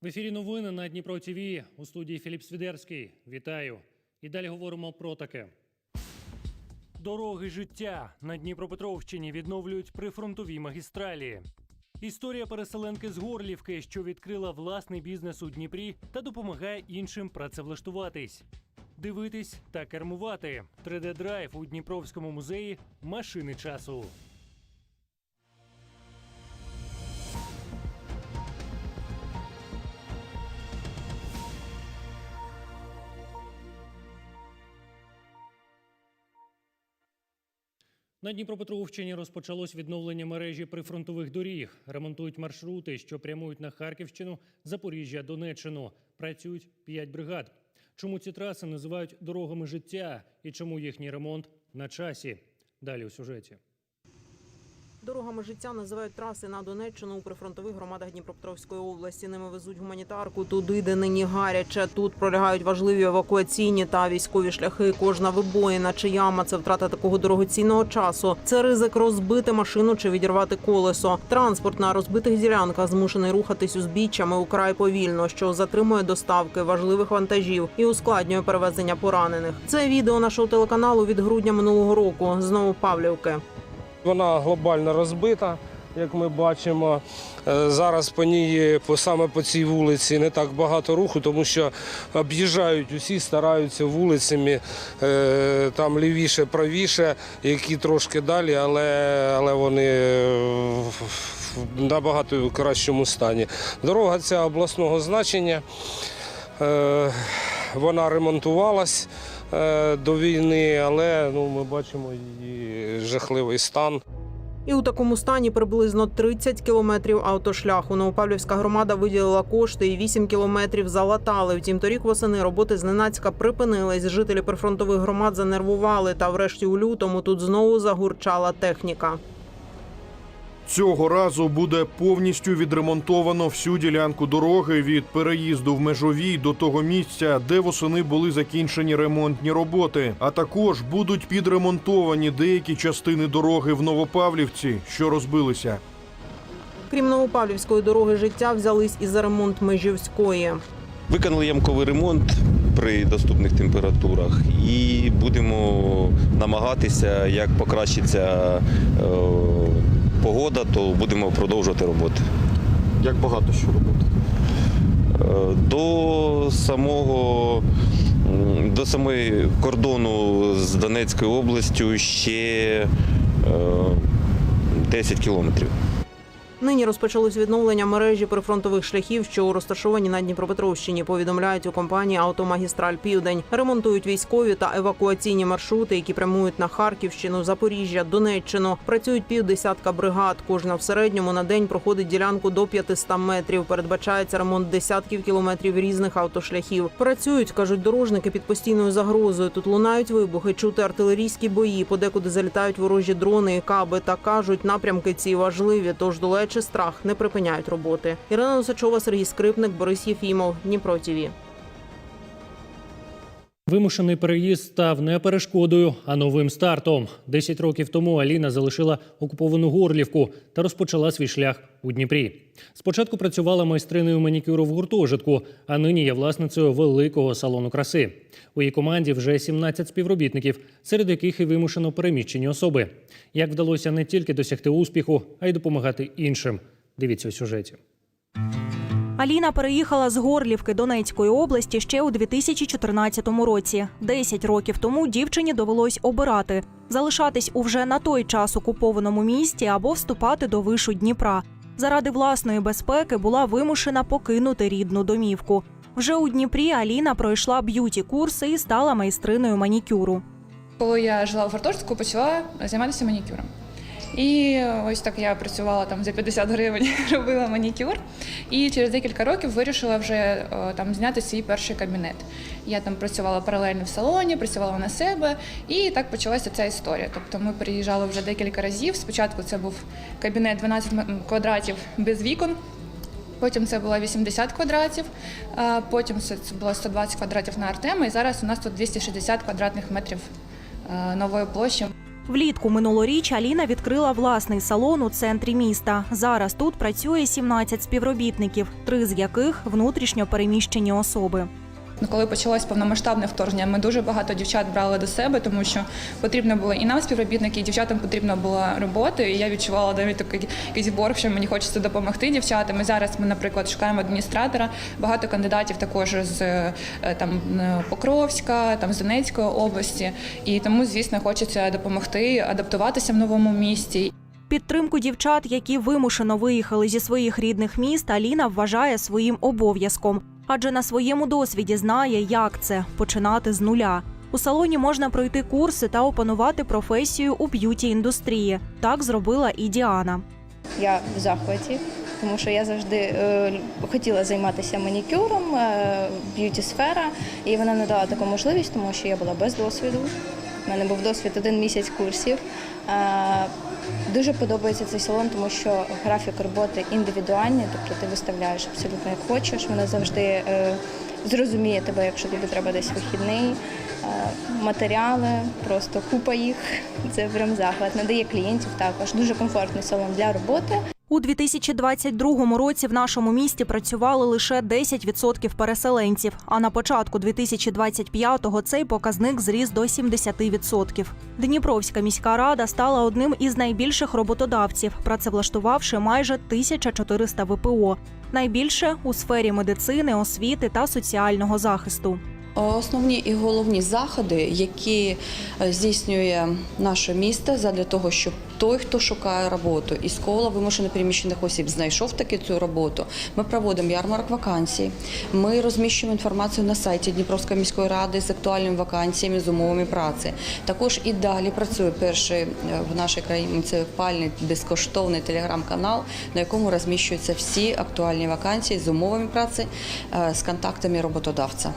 В ефірі новини на Дніпро ТВ у студії Філіп Свідерський. Вітаю. І далі говоримо про таке. Дороги життя на Дніпропетровщині відновлюють прифронтові магістралі. Історія переселенки з Горлівки, що відкрила власний бізнес у Дніпрі та допомагає іншим працевлаштуватись. Дивитись та кермувати. 3D-драйв у Дніпровському музеї машини часу. На Дніпропетровщині розпочалось відновлення мережі прифронтових доріг. Ремонтують маршрути, що прямують на Харківщину, Запоріжжя, Донеччину. Працюють п'ять бригад. Чому ці траси називають дорогами життя і чому їхній ремонт на часі? Далі у сюжеті. Дорогами життя називають траси на Донеччину у прифронтових громадах Дніпропетровської області. Ними везуть гуманітарку туди, де нині гаряче. Тут пролягають важливі евакуаційні та військові шляхи. Кожна вибоїна чи яма це втрата такого дорогоцінного часу. Це ризик розбити машину чи відірвати колесо. Транспорт на розбитих ділянках змушений рухатись узбіччями украй повільно, що затримує доставки важливих вантажів і ускладнює перевезення поранених. Це відео нашого телеканалу від грудня минулого року. Знову Павлівки. Вона глобально розбита, як ми бачимо. Е, Зараз по ній, саме по цій вулиці, не так багато руху, тому що об'їжджають усі, стараються вулицями е, там лівіше, правіше, які трошки далі, але, але вони в набагато кращому стані. Дорога ця обласного значення. Е, Вона ремонтувалась до війни, але ну, ми бачимо її жахливий стан. І у такому стані приблизно 30 кілометрів автошляху. Новопавлівська громада виділила кошти і 8 кілометрів залатали. Втім, торік восени роботи зненацька припинились. Жителі прифронтових громад занервували. Та врешті у лютому тут знову загурчала техніка. Цього разу буде повністю відремонтовано всю ділянку дороги від переїзду в межовій до того місця, де восени були закінчені ремонтні роботи. А також будуть підремонтовані деякі частини дороги в Новопавлівці, що розбилися. Крім Новопавлівської дороги життя, взялись і за ремонт Межівської. Виконали ямковий ремонт при доступних температурах і будемо намагатися, як покращиться е, погода, то будемо продовжувати роботи. Як багато що робити? Е, До самого до самої кордону з Донецькою областю ще е, 10 кілометрів. Нині розпочалось відновлення мережі прифронтових шляхів, що розташовані на Дніпропетровщині. Повідомляють у компанії Автомагістраль Південь. Ремонтують військові та евакуаційні маршрути, які прямують на Харківщину, Запоріжжя, Донеччину. Працюють півдесятка бригад. Кожна в середньому на день проходить ділянку до 500 метрів. Передбачається ремонт десятків кілометрів різних автошляхів. Працюють, кажуть дорожники, під постійною загрозою. Тут лунають вибухи, чути артилерійські бої. Подекуди залітають ворожі дрони і каби. Та кажуть, напрямки ці важливі. Тож долаючи страх, не припиняють роботи. Ірина Носачова, Сергій Скрипник, Борис Єфімов, Дніпро ТІВІ. Вимушений переїзд став не перешкодою, а новим стартом. Десять років тому Аліна залишила окуповану Горлівку та розпочала свій шлях у Дніпрі. Спочатку працювала майстриною манікюру в гуртожитку, а нині є власницею великого салону краси. У її команді вже 17 співробітників, серед яких і вимушено переміщені особи. Як вдалося не тільки досягти успіху, а й допомагати іншим. Дивіться у сюжеті. Аліна переїхала з Горлівки Донецької області ще у 2014 році. Десять років тому дівчині довелось обирати залишатись у вже на той час окупованому місті або вступати до вишу Дніпра. Заради власної безпеки була вимушена покинути рідну домівку. Вже у Дніпрі Аліна пройшла б'юті курси і стала майстриною манікюру. Коли я жила в гуртожитку, почала займатися манікюром. І ось так я працювала там за 50 гривень, робила манікюр. І через декілька років вирішила вже е, там зняти свій перший кабінет. Я там працювала паралельно в салоні, працювала на себе, і так почалася ця історія. Тобто ми приїжджали вже декілька разів. Спочатку це був кабінет 12 квадратів без вікон. Потім це було 80 квадратів, потім це було 120 квадратів на Артема, і зараз у нас тут 260 квадратних метрів е, нової площі. Влітку минулоріч Аліна відкрила власний салон у центрі міста. Зараз тут працює 17 співробітників, три з яких внутрішньо переміщені особи. Ну, коли почалось повномасштабне вторгнення, ми дуже багато дівчат брали до себе, тому що потрібно було і нам співробітники, і дівчатам потрібна була робота. І я відчувала навіть такий якийсь борг, що мені хочеться допомогти дівчатам. І зараз ми, наприклад, шукаємо адміністратора. Багато кандидатів також з е, там е, Покровська, там з Донецької області. І тому, звісно, хочеться допомогти адаптуватися в новому місті. Підтримку дівчат, які вимушено виїхали зі своїх рідних міст, Аліна вважає своїм обов'язком, адже на своєму досвіді знає, як це починати з нуля. У салоні можна пройти курси та опанувати професію у б'юті індустрії. Так зробила і Діана. Я в захваті, тому що я завжди е, хотіла займатися манікюром, е, б'юті сфера, і вона не дала таку можливість, тому що я була без досвіду. У мене був досвід один місяць курсів. Е, Дуже подобається цей салон, тому що графік роботи індивідуальний, тобто ти виставляєш абсолютно як хочеш. Вона завжди е, зрозуміє тебе, якщо тобі треба десь вихідний. Е, Матеріали, просто купа їх. Це прям захват. Надає клієнтів також. Дуже комфортний салон для роботи. У 2022 році в нашому місті працювали лише 10% переселенців. А на початку 2025-го цей показник зріс до 70%. Дніпровська міська рада стала одним із найбільших роботодавців, працевлаштувавши майже 1400 ВПО. Найбільше у сфері медицини, освіти та соціального захисту. Основні і головні заходи, які е, здійснює наше місто для того, щоб той, хто шукає роботу із кола вимушено переміщених осіб, знайшов таки цю роботу. Ми проводимо ярмарок вакансій. Ми розміщуємо інформацію на сайті Дніпровської міської ради з актуальними вакансіями з умовами праці. Також і далі працює перший е, в нашій країні муніципальний безкоштовний телеграм-канал, на якому розміщуються всі актуальні вакансії з умовами праці, е, з контактами роботодавця.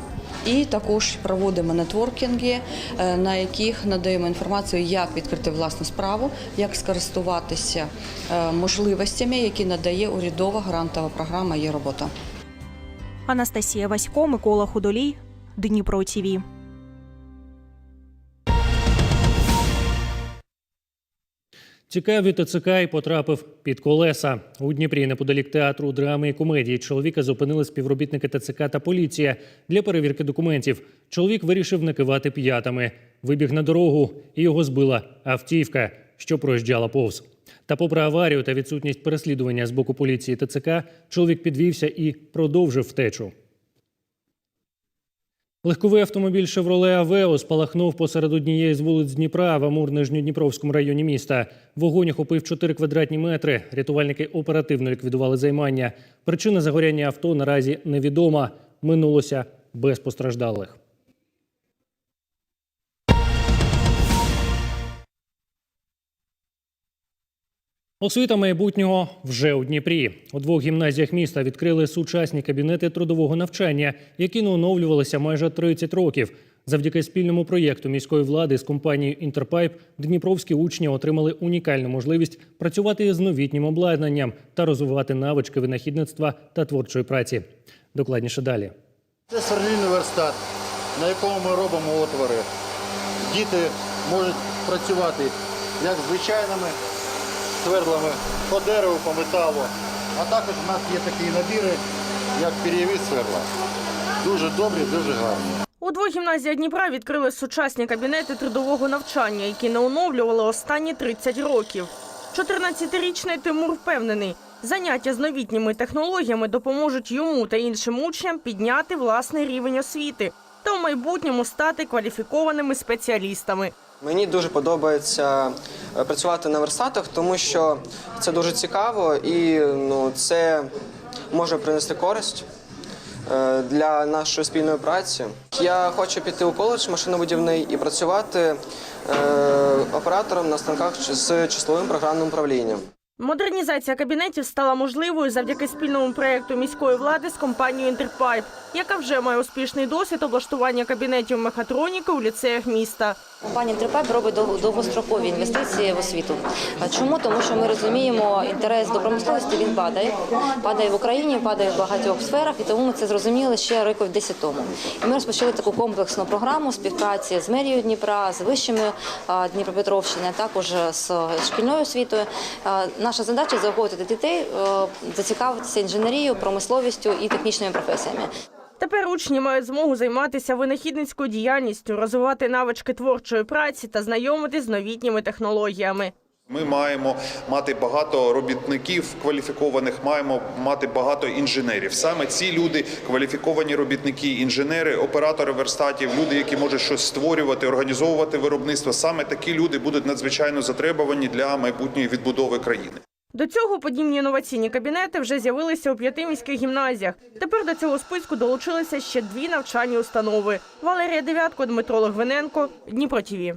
І також проводимо нетворкінги, е, на яких надаємо інформацію, як відкрити власну справу, як скористуватися е, можливостями, які надає урядова грантова програма «Є робота». Анастасія Васько, Микола Худолій, Дніпро ТІВІ. Тікав від ТЦК і потрапив під колеса. У Дніпрі неподалік театру драми і комедії чоловіка зупинили співробітники ТЦК та поліція для перевірки документів. Чоловік вирішив не кивати п'ятами. Вибіг на дорогу і його збила автівка, що проїжджала повз. Та, попри аварію та відсутність переслідування з боку поліції ТЦК, чоловік підвівся і продовжив втечу. Легковий автомобіль «Шевроле Авео» спалахнув посеред однієї з вулиць Дніпра в Амур-Нижньодніпровському районі міста. Вогонь охопив 4 квадратні метри. Рятувальники оперативно ліквідували займання. Причина загоряння авто наразі невідома. Минулося без постраждалих. Освіта майбутнього вже у Дніпрі. У двох гімназіях міста відкрили сучасні кабінети трудового навчання, які не оновлювалися майже 30 років. Завдяки спільному проєкту міської влади з компанією Інтерпайп дніпровські учні отримали унікальну можливість працювати з новітнім обладнанням та розвивати навички винахідництва та творчої праці. Докладніше далі. Це сверлільний верстат, на якому ми робимо отвори. Діти можуть працювати як звичайними свердлами по дереву, по металу. А також в нас є такі набіри, як перевіз сверла. Дуже добрі, дуже гарні. У двох гімназіях Дніпра відкрили сучасні кабінети трудового навчання, які не оновлювали останні 30 років. 14-річний Тимур впевнений, заняття з новітніми технологіями допоможуть йому та іншим учням підняти власний рівень освіти та в майбутньому стати кваліфікованими спеціалістами. Мені дуже подобається е, працювати на верстатах, тому що це дуже цікаво і ну, це може принести користь е, для нашої спільної праці. Я хочу піти у коледж машинобудівний і працювати е, оператором на станках з числовим програмним управлінням. Модернізація кабінетів стала можливою завдяки спільному проєкту міської влади з компанією Інтерпайп, яка вже має успішний досвід облаштування кабінетів мехатроніки у ліцеях міста. Компанія Трипеп робить довгострокові інвестиції в освіту. Чому? Тому що ми розуміємо, інтерес до промисловості він падає. Падає в Україні, падає в багатьох сферах, і тому ми це зрозуміли ще років 10 тому. І ми розпочали таку комплексну програму співпраці з мерією Дніпра, з вищими Дніпропетровщини, також з шкільною освітою. Наша задача заохотити дітей, е, зацікавитися інженерією, промисловістю і технічними професіями. Тепер учні мають змогу займатися винахідницькою діяльністю, розвивати навички творчої праці та знайомитись з новітніми технологіями. Ми маємо мати багато робітників кваліфікованих, маємо мати багато інженерів. Саме ці люди, кваліфіковані робітники, інженери, оператори верстатів, люди, які можуть щось створювати, організовувати виробництво. Саме такі люди будуть надзвичайно затребувані для майбутньої відбудови країни. До цього подібні інноваційні кабінети вже з'явилися у п'яти міських гімназіях. Тепер до цього списку долучилися ще дві навчальні установи: Валерія Дев'ятко, Дмитро Логвиненко, Дніпро ТІВІ.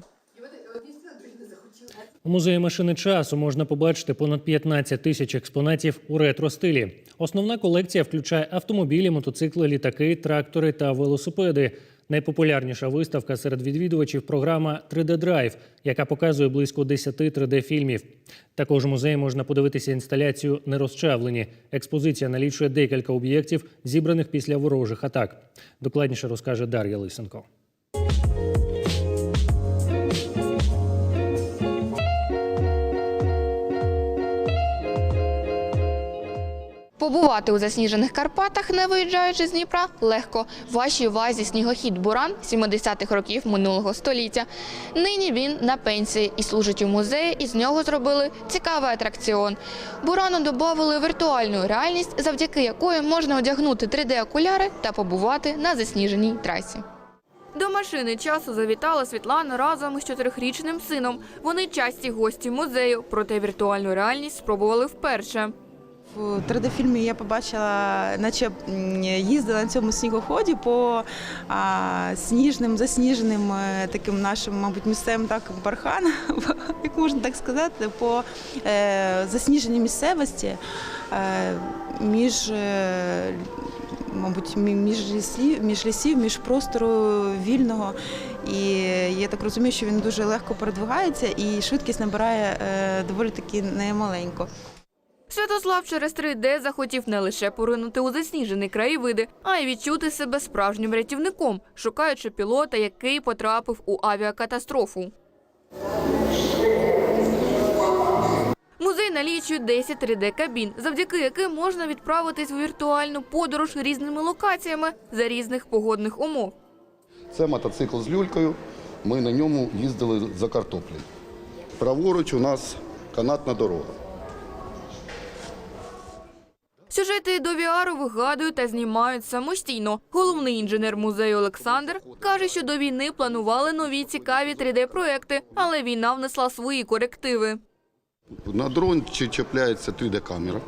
У музеї машини часу можна побачити понад 15 тисяч експонатів у ретро-стилі. Основна колекція включає автомобілі, мотоцикли, літаки, трактори та велосипеди. Найпопулярніша виставка серед відвідувачів програма 3D Drive, яка показує близько 10 3D-фільмів. Також у музеї можна подивитися інсталяцію Нерозчавлені. Експозиція налічує декілька об'єктів, зібраних після ворожих атак. Докладніше розкаже Дар'я Лисенко. Побувати у засніжених Карпатах, не виїжджаючи з Дніпра, легко. Вашій увазі снігохід Буран 70-х років минулого століття. Нині він на пенсії і служить у музеї, і з нього зробили цікавий атракціон. Бурану додали віртуальну реальність, завдяки якої можна одягнути 3D-окуляри та побувати на засніженій трасі. До машини часу завітала Світлана разом із чотирьохрічним сином. Вони часті гості музею, проте віртуальну реальність спробували вперше. В 3D-фільмі я побачила, наче їздила на цьому снігоході по а, сніжним, засніженим е, таким нашим, мабуть, місцевим так бархан, як можна так сказати, по е, засніженій місцевості е, між. Е, Мабуть, між лісів, між лісів, між простору вільного. І я так розумію, що він дуже легко передвигається і швидкість набирає е, доволі таки немаленько. Святослав через 3D захотів не лише поринути у засніжені краєвиди, а й відчути себе справжнім рятівником, шукаючи пілота, який потрапив у авіакатастрофу. Музей налічує 10 3D-кабін, завдяки яким можна відправитись у віртуальну подорож різними локаціями за різних погодних умов. Це мотоцикл з люлькою. Ми на ньому їздили за картоплею. Праворуч у нас канатна дорога. Сюжети до VR вигадують та знімають самостійно. Головний інженер музею Олександр каже, що до війни планували нові цікаві 3D-проекти, але війна внесла свої корективи. На дрон чіпляється 3D-камера,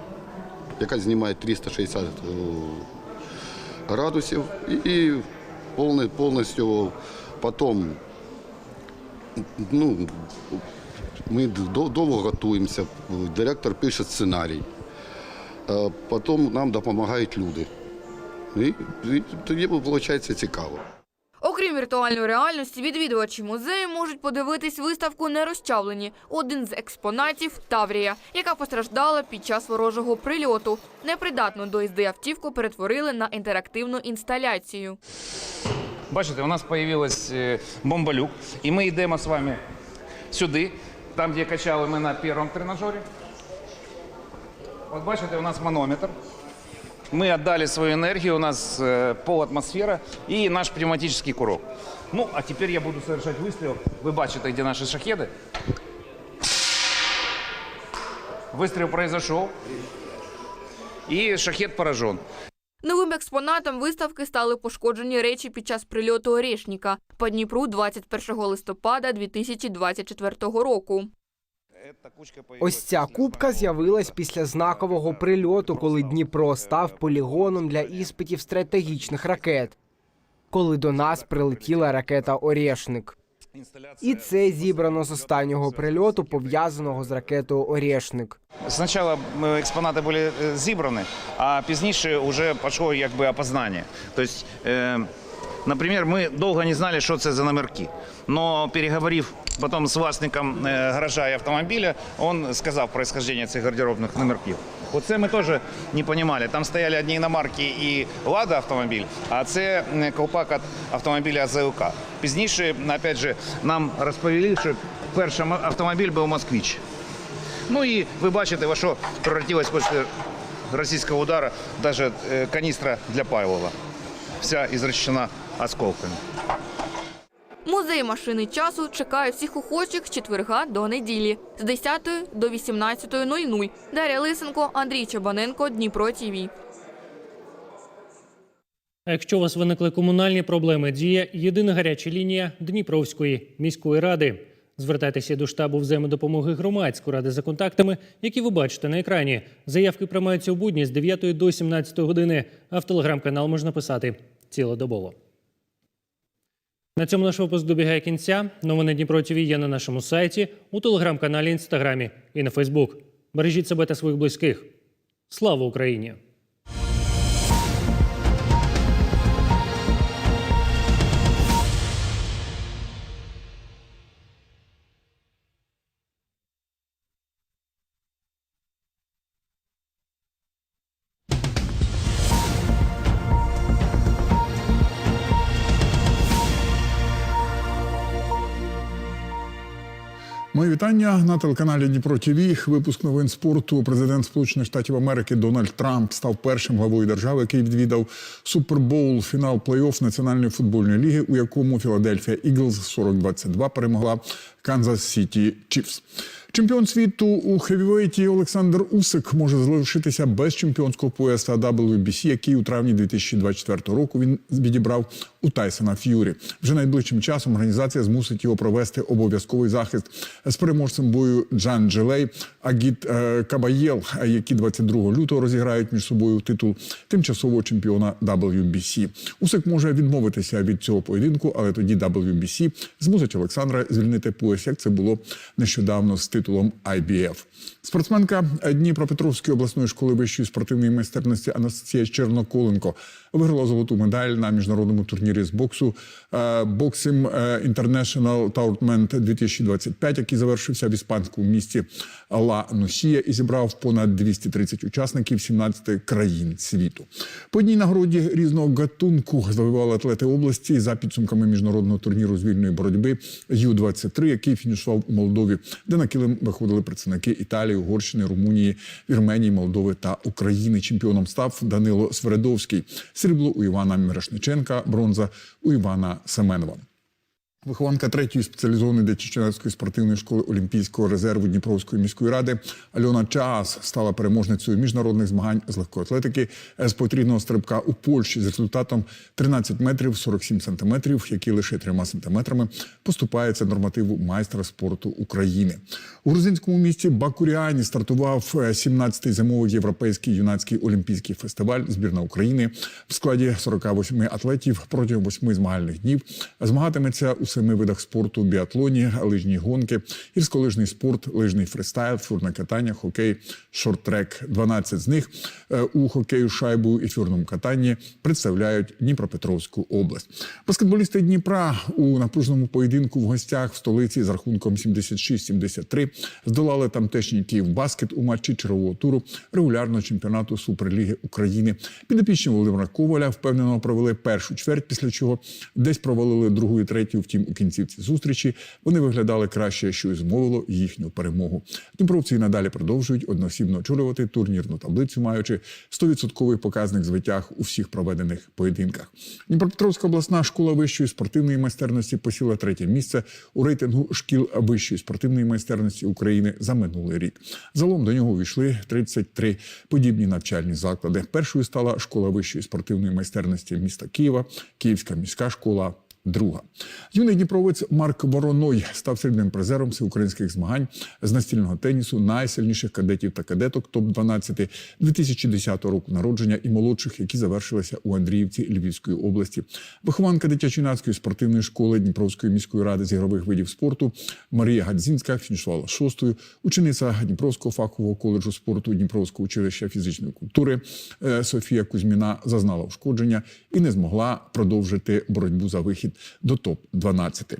яка знімає 360 е, градусів і повністю потім ну, ми довго готуємося, директор пише сценарій, Е, потім нам допомагають люди. І, і тоді виходить цікаво. Окрім віртуальної реальності, відвідувачі музею можуть подивитись виставку «Нерозчавлені» – один з експонатів Таврія, яка постраждала під час ворожого прильоту. Непридатну до їзди автівку перетворили на інтерактивну інсталяцію. Бачите, у нас з'явилась бомбалюк, і ми йдемо з вами сюди, там, де качали ми на першому тренажері. От бачите, у нас манометр. Мы отдали свою энергию, у нас э, пол атмосфера и наш пневматический курок. Ну, а теперь я буду совершать выстрел. Вы бачите, где наши шахеды. Выстрел произошел. И шахет поражен. Новим експонатом виставки стали пошкоджені речі під час прильоту Орешника по Дніпру 21 листопада 2024 року. Ось ця кубка з'явилась після знакового прильоту, коли Дніпро став полігоном для іспитів стратегічних ракет. Коли до нас прилетіла ракета Орешник. І це зібрано з останнього прильоту, пов'язаного з ракетою Орєшник. Спочатку е, експонати були е, зібрані, а пізніше вже пішло якби опознання. Тобто, е, наприклад, ми довго не знали, що це за номерки. Но переговорив потім з власником е, гаража і автомобіля, він сказав происхождение цих гардеробних номерків. Оце ми теж не розуміли. Там стояли одні іномарки і Лада автомобіль, а це колпак від автомобіля ЗУК. Пізніше, опять же, нам розповіли, що перший автомобіль був «Москвич». Ну і ви бачите, во що превратилась після російського удару навіть е, каністра для Павлова. Вся ізрощена осколками. Музей машини часу чекає всіх охочих четверга до неділі з 10 до 18.00. Дар'я Лисенко, Андрій Чабаненко, Дніпро ТІВІ. А якщо у вас виникли комунальні проблеми, діє єдина гаряча лінія Дніпровської міської ради. Звертайтеся до штабу взаємодопомоги громадської ради за контактами, які ви бачите на екрані. Заявки приймаються у будні з 9 до 17 години, а в телеграм-канал можна писати цілодобово. На цьому наш випуск добігає кінця. Новини Дніпро ТВ є на нашому сайті, у телеграм-каналі, інстаграмі і на Фейсбук. Бережіть себе та своїх близьких. Слава Україні! Мої вітання на телеканалі Дніпро ТВ. Випуск новин спорту. Президент Сполучених Штатів Америки Дональд Трамп став першим главою держави, який відвідав Супербоул, фінал плей-офф Національної футбольної ліги, у якому Філадельфія Іглз 40-22 перемогла Канзас Сіті Чіфс. Чемпіон світу у хевівейті Олександр Усик може залишитися без чемпіонського пояса WBC, який у травні 2024 року він відібрав у Тайсона Ф'юрі. Вже найближчим часом організація змусить його провести обов'язковий захист з переможцем бою Джан Джелей Агіт е, Кабаєл, які 22 лютого розіграють між собою титул тимчасового чемпіона WBC. Усик може відмовитися від цього поєдинку, але тоді WBC змусить Олександра звільнити пояс, як це було нещодавно з титулом IBF. Спортсменка Дніпропетровської обласної школи вищої спортивної майстерності Анастасія Черноколенко виграла золоту медаль на міжнародному турнірі з боксу е, Boxing International Tournament 2025, який завершився в іспанському місті Ла Нусія і зібрав понад 230 учасників 17 країн світу. По одній нагороді різного гатунку завоювали атлети області за підсумками міжнародного турніру з вільної боротьби Ю-23, який фінішував у Молдові, де на килим виходили представники Італії, Угорщини, Румунії, Вірменії, Молдови та України. Чемпіоном став Данило Свередовський. Срібло у Івана Мірошниченка, бронза у Івана Семенова. Вихованка третьої спеціалізованої дитячо-юнацької спортивної школи Олімпійського резерву Дніпровської міської ради Альона Чаас стала переможницею міжнародних змагань з легкої атлетики з потрійного стрибка у Польщі з результатом 13 метрів 47 сантиметрів, який лише трьома сантиметрами поступається нормативу майстра спорту України. У грузинському місті Бакуріані стартував 17-й зимовий європейський юнацький олімпійський фестиваль збірна України в складі 48 атлетів протягом восьми змагальних днів. Змагатиметься у семи видах спорту: біатлоні, лижні гонки, гірськолижний спорт, лижний фристайл, фігурне катання, хокей, шорт-трек. 12 з них е, у хокею шайбу і фігурному катанні представляють Дніпропетровську область. Баскетболісти Дніпра у напруженому поєдинку в гостях в столиці з рахунком 76-73 здолали тамтешній Київ баскет у матчі чергового туру регулярного чемпіонату Суперліги України. Підопічні Володимира Коваля впевнено провели першу чверть, після чого десь провалили другу і третю. Втім, кінцівці зустрічі вони виглядали краще, що й змовило їхню перемогу. Дніпровці надалі продовжують одноосібно очолювати турнірну таблицю, маючи 100% показник звитяг у всіх проведених поєдинках. Дніпропетровська обласна школа вищої спортивної майстерності посіла третє місце у рейтингу шкіл вищої спортивної майстерності України за минулий рік. Залом до нього увійшли 33 подібні навчальні заклади. Першою стала школа вищої спортивної майстерності міста Києва, Київська міська школа. Друга. Юний дніпровець Марк Вороной став срібним призером всеукраїнських змагань з настільного тенісу найсильніших кадетів та кадеток топ-12 2010 року народження і молодших, які завершилися у Андріївці Львівської області. Вихованка дитячо-юнацької спортивної школи Дніпровської міської ради з ігрових видів спорту Марія Гадзінська фінішувала шостою. Учениця Дніпровського фахового коледжу спорту Дніпровського училища фізичної культури е, Софія Кузьміна зазнала ушкодження і не змогла продовжити боротьбу за вихід до топ-12.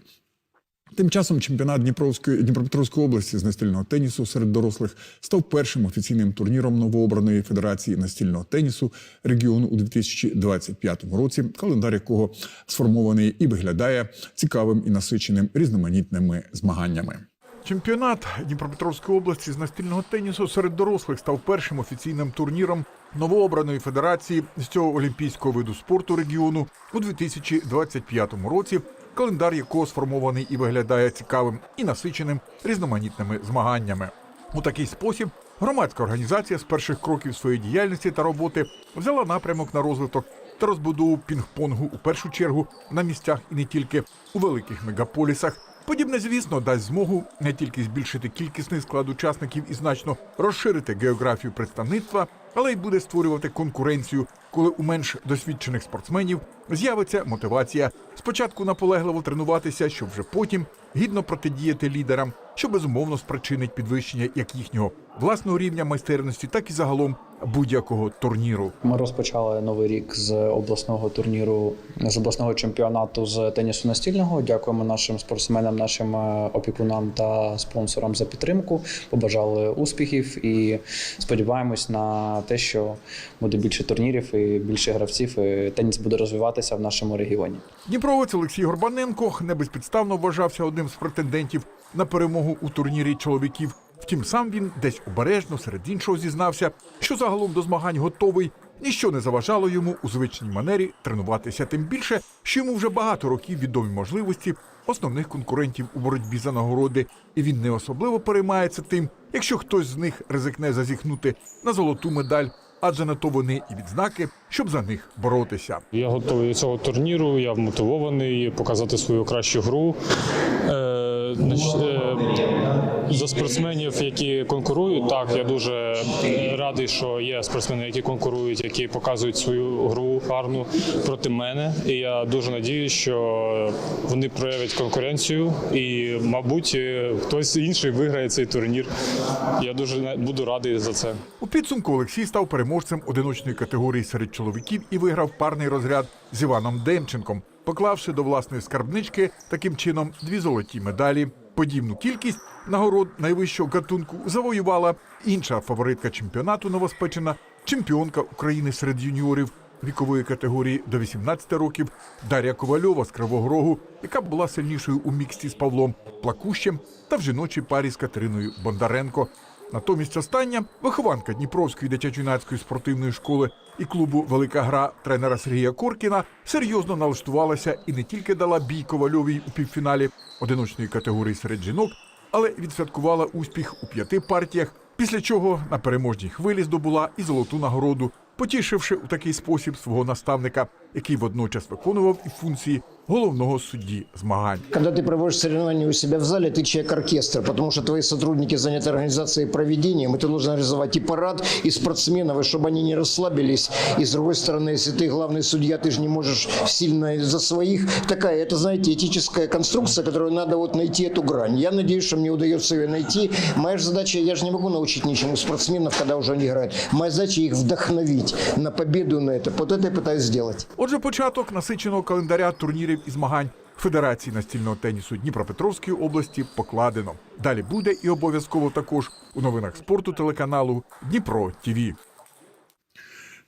Тим часом чемпіонат Дніпровської Дніпропетровської області з настільного тенісу серед дорослих став першим офіційним турніром новообраної федерації настільного тенісу регіону у 2025 році, календар якого сформований і виглядає цікавим і насиченим різноманітними змаганнями. Чемпіонат Дніпропетровської області з настільного тенісу серед дорослих став першим офіційним турніром новообраної федерації з цього олімпійського виду спорту регіону у 2025 році, календар якого сформований і виглядає цікавим і насиченим різноманітними змаганнями. У такий спосіб громадська організація з перших кроків своєї діяльності та роботи взяла напрямок на розвиток та розбудову пінг-понгу у першу чергу на місцях і не тільки у великих мегаполісах. Подібне, звісно, дасть змогу не тільки збільшити кількісний склад учасників і значно розширити географію представництва, але й буде створювати конкуренцію, коли у менш досвідчених спортсменів з'явиться мотивація спочатку наполегливо тренуватися, щоб вже потім гідно протидіяти лідерам, що безумовно спричинить підвищення як їхнього власного рівня майстерності, так і загалом будь-якого турніру. Ми розпочали новий рік з обласного турніру, з обласного чемпіонату з тенісу настільного. Дякуємо нашим спортсменам, нашим е, опікунам та спонсорам за підтримку. Побажали успіхів і сподіваємось на те, що буде більше турнірів і більше гравців. і Теніс буде розвиватися в нашому регіоні. Дніпровець Олексій Горбаненко не безпідставно вважався одним з претендентів на перемогу у турнірі чоловіків. Втім, сам він десь обережно серед іншого зізнався, що загалом до змагань готовий. Ніщо не заважало йому у звичній манері тренуватися. Тим більше, що йому вже багато років відомі можливості основних конкурентів у боротьбі за нагороди, і він не особливо переймається тим, якщо хтось з них ризикне зазіхнути на золоту медаль, адже на то вони і відзнаки, щоб за них боротися. Я готовий до цього турніру, я мотивований показати свою кращу гру. Е, за спортсменів, які конкурують, так я дуже е, радий, що є спортсмени, які конкурують, які показують свою гру гарну проти мене. І я дуже надіюсь, що вони проявлять конкуренцію, і, мабуть, е, хтось інший виграє цей турнір. Я дуже буду радий за це. У підсумку Олексій став переможцем одиночної категорії серед чоловіків і виграв парний розряд з Іваном Демченком, поклавши до власної скарбнички таким чином дві золоті медалі. Подібну кількість нагород найвищого гатунку завоювала інша фаворитка чемпіонату новоспечена чемпіонка України серед юніорів вікової категорії до 18 років Дар'я Ковальова з Кривого Рогу, яка була сильнішою у міксті з Павлом Плакущем та в жіночій парі з Катериною Бондаренко. Натомість остання вихованка Дніпровської дитячо-юнацької спортивної школи і клубу Велика гра тренера Сергія Коркіна серйозно налаштувалася і не тільки дала бій Ковальовій у півфіналі одиночної категорії серед жінок, але відсвяткувала успіх у п'яти партіях. Після чого на переможній хвилі здобула і золоту нагороду, потішивши у такий спосіб свого наставника, який водночас виконував і функції головного судді змагань. Когда ты проводишь соревнования у себя в зале, ты человек-оркестр, потому что твои сотрудники заняты организацией и проведением, и ты должен организовать и парад, и спортсменов, и чтобы они не расслабились. И с другой стороны, если ты главный судья, ты же не можешь сильно за своих. Такая, это, знаете, этическая конструкция, которую надо вот найти эту грань. Я надеюсь, что мне удается ее найти. Моя же задача, я же не могу научить ничему спортсменов, когда уже они играют. Моя задача их вдохновить на победу на это. Вот это я пытаюсь сделать. Отже, початок насиченого календаря турнірів і змагань Федерації настільного тенісу Дніпропетровської області покладено. Далі буде і обов'язково також у новинах спорту телеканалу Дніпро ТІВІ.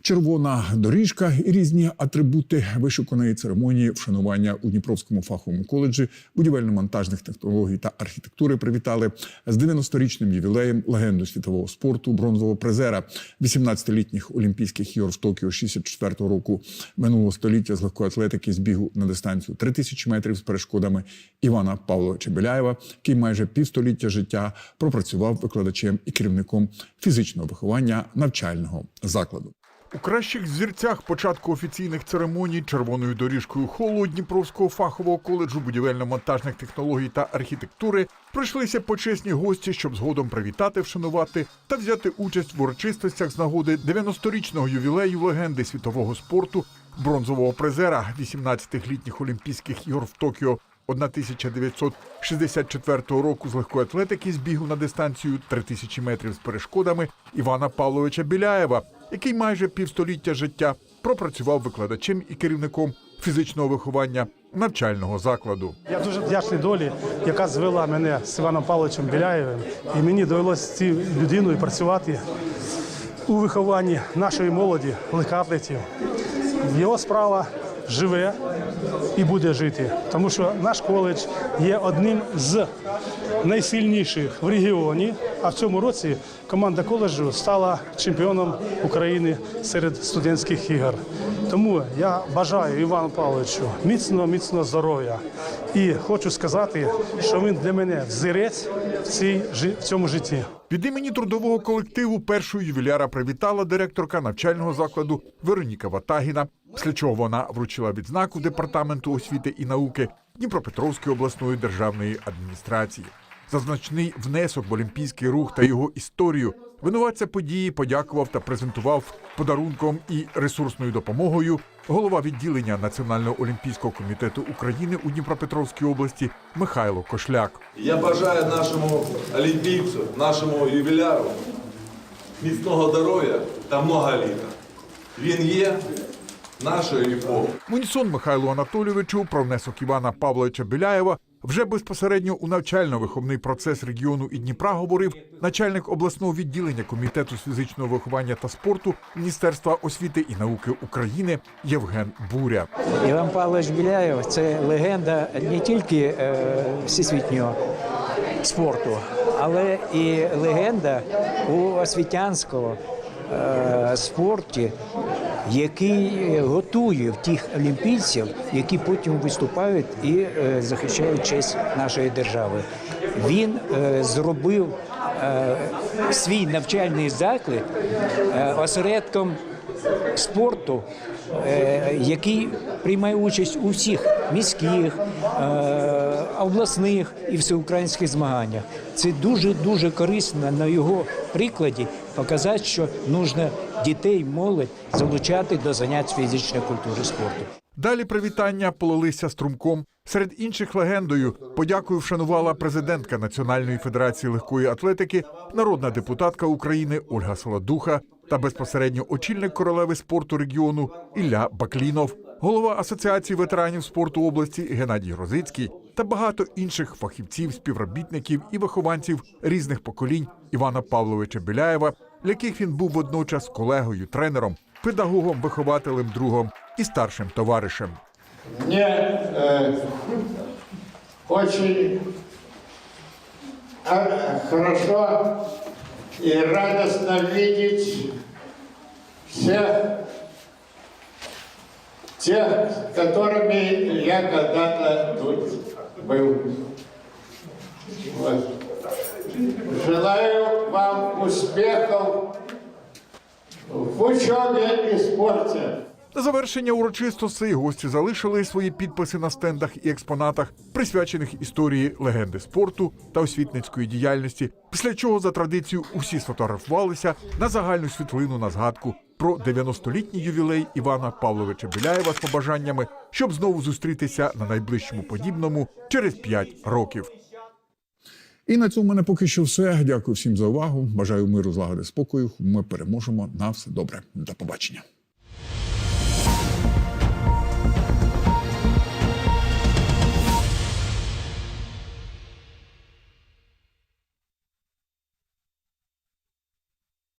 Червона доріжка і різні атрибути вишуканої церемонії вшанування у Дніпровському фаховому коледжі будівельно-монтажних технологій та архітектури привітали з 90-річним ювілеєм легенду світового спорту бронзового призера 18-літніх Олімпійських ігор в Токіо 64-го року минулого століття з легкої атлетики з бігу на дистанцію 3000 метрів з перешкодами Івана Павловича Чебеляєва, який майже півстоліття життя пропрацював викладачем і керівником фізичного виховання навчального закладу. У кращих зірцях початку офіційних церемоній червоною доріжкою холу Дніпровського фахового коледжу будівельно-монтажних технологій та архітектури пройшлися почесні гості, щоб згодом привітати, вшанувати та взяти участь в урочистостях з нагоди 90-річного ювілею легенди світового спорту, бронзового призера 18-х літніх Олімпійських ігор в Токіо. 1964 року з легкої атлетики з бігу на дистанцію 3000 метрів з перешкодами Івана Павловича Біляєва, який майже півстоліття життя пропрацював викладачем і керівником фізичного виховання навчального закладу. Я дуже вдячний долі, яка звела мене з Іваном Павловичем Біляєвим. І мені довелося з людиною працювати у вихованні нашої молоді, легкоатлетів. Його справа живе і буде жити, тому що наш коледж є одним з найсильніших в регіоні. А в цьому році команда коледжу стала чемпіоном України серед студентських ігор. Тому я бажаю Івану Павловичу міцного, міцного здоров'я. І хочу сказати, що він для мене взірець в, цій, в цьому житті. Від імені трудового колективу першого ювіляра привітала директорка навчального закладу Вероніка Ватагіна. Після чого вона вручила відзнаку департаменту освіти і науки Дніпропетровської обласної державної адміністрації. За значний внесок в олімпійський рух та його історію винуватця події подякував та презентував подарунком і ресурсною допомогою голова відділення Національного олімпійського комітету України у Дніпропетровській області Михайло Кошляк. Я бажаю нашому олімпійцю, нашому ювіляру міцного здоров'я та много літа. Він є нашою епохою. В унісон Михайлу Анатолійовичу про внесок Івана Павловича Біляєва вже безпосередньо у навчально-виховний процес регіону і Дніпра говорив начальник обласного відділення комітету з фізичного виховання та спорту Міністерства освіти і науки України Євген Буря. Іван Павлович Біляєв це легенда не тільки е, всесвітнього спорту, але і легенда у освітянського е, спорті, який готує тих олімпійців, які потім виступають і е, захищають честь нашої держави. Він е, зробив е, свій навчальний заклад е, осередком спорту, який приймає участь у всіх міських, обласних і всеукраїнських змаганнях. Це дуже дуже корисно на його прикладі показати, що потрібно дітей, молодь залучати до занять фізичної культури спорту. Далі привітання полилися струмком. Серед інших легендою подякою вшанувала президентка Національної федерації легкої атлетики, народна депутатка України Ольга Солодуха та безпосередньо очільник королеви спорту регіону Ілля Баклінов, голова асоціації ветеранів спорту області Геннадій Грозицький та багато інших фахівців, співробітників і вихованців різних поколінь Івана Павловича Біляєва, для яких він був водночас колегою, тренером, педагогом, вихователем, другом і старшим товаришем. Э, очень хорошо и радостно видеть всех тех, которыми я когда-то тут был. Вот. Желаю вам успехов в учебе и спорте. На завершення урочистостей гості залишили свої підписи на стендах і експонатах, присвячених історії легенди спорту та освітницької діяльності. Після чого за традицією усі сфотографувалися на загальну світлину на згадку про 90-літній ювілей Івана Павловича Біляєва з побажаннями, щоб знову зустрітися на найближчому подібному через 5 років. І на цьому в мене поки що все. Дякую всім за увагу. Бажаю миру, злагоди, спокою. Ми переможемо. На все добре. До побачення.